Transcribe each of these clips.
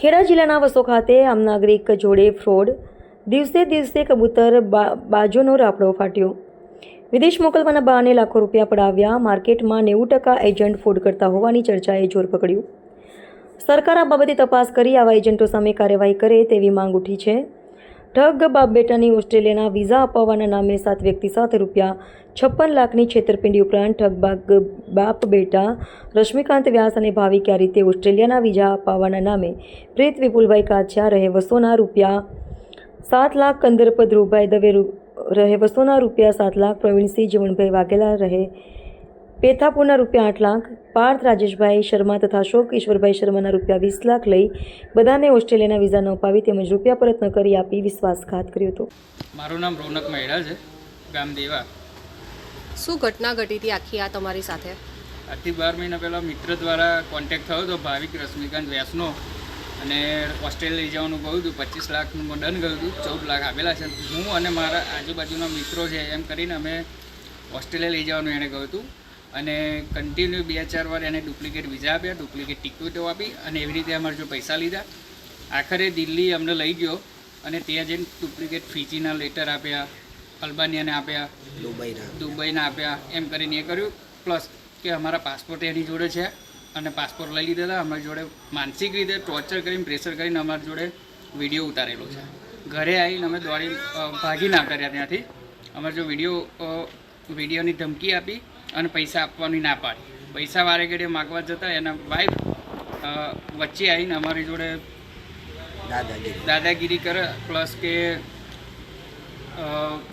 ખેડા જિલ્લાના વસો ખાતે આમ નાગરિક જોડે ફ્રોડ. દિવસે દિવસે કબૂતર બાજુનો રાપડો ફાટ્યો. વિદેશ મોકલવાના બહાને લાખો રૂપિયા પડાવ્યા. માર્કેટમાં નેવું ટકા એજન્ટ ફ્રોડ કરતા હોવાની ચર્ચાએ જોર પકડ્યું. સરકાર આ બાબતે તપાસ કરી આવા એજન્ટો સામે કાર્યવાહી કરે તેવી માંગ ઉઠી છે. ઠગ બાપ બેટાની ઓસ્ટ્રેલિયાના વિઝા અપાવવાના નામે સાત વ્યક્તિ સાથે રૂપિયા છપ્પન લાખની છેતરપિંડી ઉપરાંત ઠગ બાપ બેટા રશ્મિકાંત વ્યાસ અને ભાવિક આ રીતે ઓસ્ટ્રેલિયાના વિઝા અપાવવાના નામે પ્રીત વિપુલભાઈ કાછા રહે વસોના રૂપિયા સાત લાખ કંદરપ ધ્રુવભાઈ દવે રહે વસોના રૂપિયા સાત લાખ, પ્રવીણસિંહ જીવણભાઈ વાઘેલા રહે પેથાપુરના રૂપિયા આઠ લાખ પાર્થ રાજેશભાઈ શર્મા તથા અશોક ઈશ્વરભાઈ શર્માના રૂપિયા વીસ લાખ લઈ બધાને ઓસ્ટ્રેલિયાના વિઝા ન અપાવી તેમજ રૂપિયા પરત ન કરી આપી વિશ્વાસઘાત કર્યો હતો. મારું નામ રોનક મહેડા છે ગામ દેવા. શું ઘટના ઘટી હતી આખી આ તમારી સાથે? આજથી બાર મહિના પહેલાં મિત્ર દ્વારા કોન્ટેક્ટ થયો હતો ભાવિક રશ્મિકાંત વ્યાસનો. અને ઓસ્ટ્રેલિયા લઈ જવાનું કહ્યું હતું પચીસ લાખનું ડન ગયું હતું ચૌદ લાખ આપેલા છે. હું અને મારા આજુબાજુના મિત્રો છે એમ કરીને અમે ઓસ્ટ્રેલિયા લઈ જવાનું એણે કહ્યું હતું. અને કન્ટિન્યુ બે ચાર વાર એને ડુપ્લિકેટ વિઝા આપ્યા ડુપ્લિકેટ ટિકિટો આપી અને એવી રીતે અમારે જો પૈસા લીધા. આખરે દિલ્હી અમને લઈ ગયો અને ત્યાં જઈને ડુપ્લિકેટ ફીજીના લેટર આપ્યા અલ્બાનિયાને આપ્યા દુબઈના. દુબઈના આપ્યા એમ કરીને એ કર્યું. પ્લસ કે અમારા પાસપોર્ટ એની જોડે છે અને પાસપોર્ટ લઈ લીધા હતા. અમારી જોડે માનસિક રીતે ટોર્ચર કરીને પ્રેશર કરીને અમારી જોડે વીડિયો ઉતારેલો છે. ઘરે આવીને અમે દોડી ભાગી ના કર્યા ત્યાંથી. અમારે જો વીડિયો વિડીયોની ધમકી આપી અને પૈસા આપવાની ના પાડી. પૈસા વારે ઘડીએ માગવા જતા એના વાઈફ વચ્ચે આવીને અમારી જોડે દાદાગીરી. દાદાગીરી કરે પ્લસ કે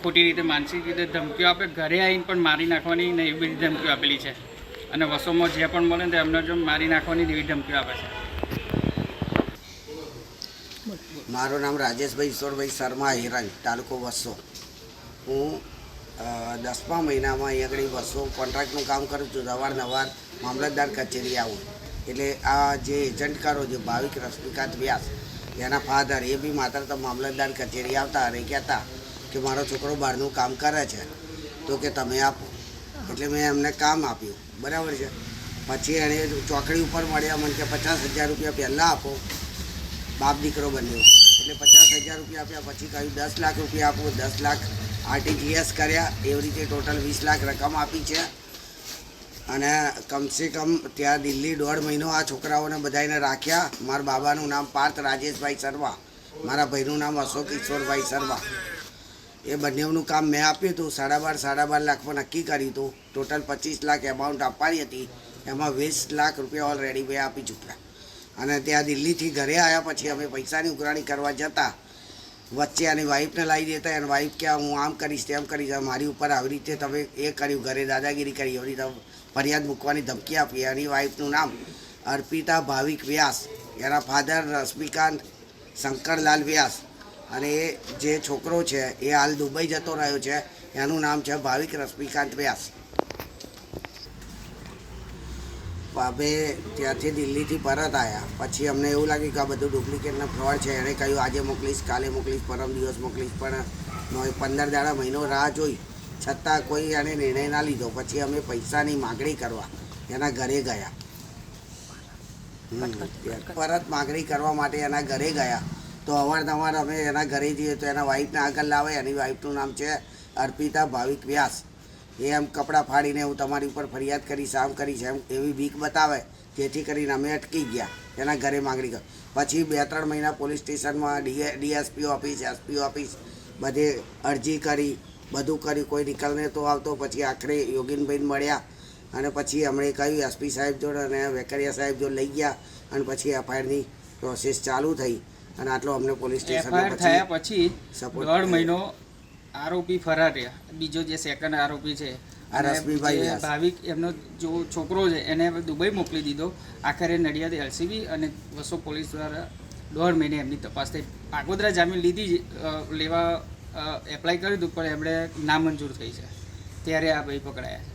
ખોટી રીતે માનસિક રીતે ધમકીઓ આપે. ઘરે આવીને પણ મારી નાખવાની ને એવી બધી ધમકીઓ આપેલી છે. અને વસોમાં જે પણ મળે ને એમને જો મારી નાખવાની એવી ધમકીઓ આપે છે. મારું નામ રાજેશભાઈ ઈશ્વરભાઈ શર્મા હિરાન તાલુકો વસો. હું દસમા મહિનામાં અહીં આગળ વસો કોન્ટ્રાક્ટનું કામ કરું છું અવારનવાર મામલતદાર કચેરી આવું. એટલે આ જે એજન્ટ કરો જે ભાવિક રશ્મિકાંત વ્યાસ એના ફાધર, એ બી માત્ર તો મામલતદાર કચેરી આવતા અને કહેતા કે મારો છોકરો બહારનું કામ કરે છે, તો કે તમે આપો. એટલે મેં એમને કામ આપ્યું. બરાબર છે? પછી એણે ચોકડી ઉપર મળ્યા, મને કે પચાસ હજાર રૂપિયા પહેલાં આપો. બાપ દીકરો બન્યો. એટલે પચાસ હજાર રૂપિયા આપ્યા, પછી કહ્યું દસ લાખ રૂપિયા આપો, દસ લાખ આરટીજીએસ કર્યા, એવી રીતે ટોટલ વીસ લાખ રકમ આપી છે. અને કમસે કમ ત્યાં દિલ્હી દોઢ મહિનો આ છોકરાઓને બધાને રાખ્યા. મારા બાબાનું નામ પાર્થ રાજેશભાઈ શર્મા, મારા ભાઈનું નામ અશોક ઈશ્વરભાઈ શર્મા. એ બંનેનું કામ મેં આપ્યું હતું, સાડા બાર સાડા બાર લાખમાં નક્કી કર્યું હતું. ટોટલ પચીસ લાખ એમાઉન્ટ આપવાની હતી. એમાં વીસ લાખ રૂપિયા ઓલરેડી મેં આપી ચૂક્યા. અને ત્યાં દિલ્હીથી ઘરે આવ્યા પછી અમે પૈસાની ઉઘરાણી કરવા જતા. વચ્ચે એની વાઈફને લાવી દેતા એની વાઈફ કે હું આમ કરીશ, તેમ કરીશ મારી ઉપર આવી રીતે તમે એ કર્યું, ઘરે દાદાગીરી કરી, એવી રીતે ફરિયાદ મૂકવાની ધમકી આપી. એની વાઈફનું નામ અર્પિતા ભાવિક વ્યાસ, એના ફાધર રશ્મિકાંત શંકરલાલ વ્યાસ અને એ જે છોકરો છે, એ હાલ દુબઈ જતો રહ્યો છે, એનું નામ છે ભાવિક રશ્મિકાંત વ્યાસ. અમે ત્યાંથી દિલ્હીથી પરત આવ્યા પછી અમને એવું લાગ્યું કે આ બધું ડુપ્લિકેટના ફ્રોડ છે. એણે કહ્યું, આજે મોકલીશ, કાલે મોકલીશ, પરમ દિવસ મોકલીશ, પણ પંદર દાડા મહિનો રાહ જોઈ. છતાં કોઈ એને નિર્ણય ના લીધો. પછી અમે પૈસાની માગણી કરવા એના ઘરે ગયા. પરત માગણી કરવા માટે એના ઘરે ગયા. તો અવારનવાર અમે એના ઘરે જઈએ તો એના વાઈફને આગળ લાવે. એની વાઈફનું નામ છે અર્પિતા ભાવિક વ્યાસ. એ એમ કપડાં ફાડીને હું તમારી ઉપર ફરિયાદ કરીશ આમ કરીશ એમ એવી બીક બતાવે જેથી કરીને અમે અટકી ગયા એના ઘરે માગણી કર. પછી બે ત્રણ મહિના પોલીસ સ્ટેશનમાં DA DSP office SP office બધે અરજી કરી બધું કર્યું કોઈ નિકાલ તો આવતો. પછી આખરે યોગીનભાઈને મળ્યા અને પછી અમને કહ્યું એસપી સાહેબ જોડે અને વેકરિયા સાહેબ જોડે લઈ ગયા અને પછી એફઆઈઆરની પ્રોસેસ ચાલુ થઈ અને આટલો અમને પોલીસ સ્ટેશન સ્ટેશનમાં થયા પછી પછી દોઢ મહિનો આરોપી ફરાર બીજો જે સેકન્ડ આરોપી છે ભાવિક એમનો જો છોકરો છે એને દુબઈ મોકલી દીધો. આખરે નડિયાદ એલસીબી અને વસો પોલીસ દ્વારા દોઢ મહિને એમની તપાસ થઈ. આગોદરા જામીન લીધી લેવા એપ્લાય કરી દીધું પણ એમણે નામંજૂર થઈ છે. ત્યારે આ ભાઈ પકડાયા છે.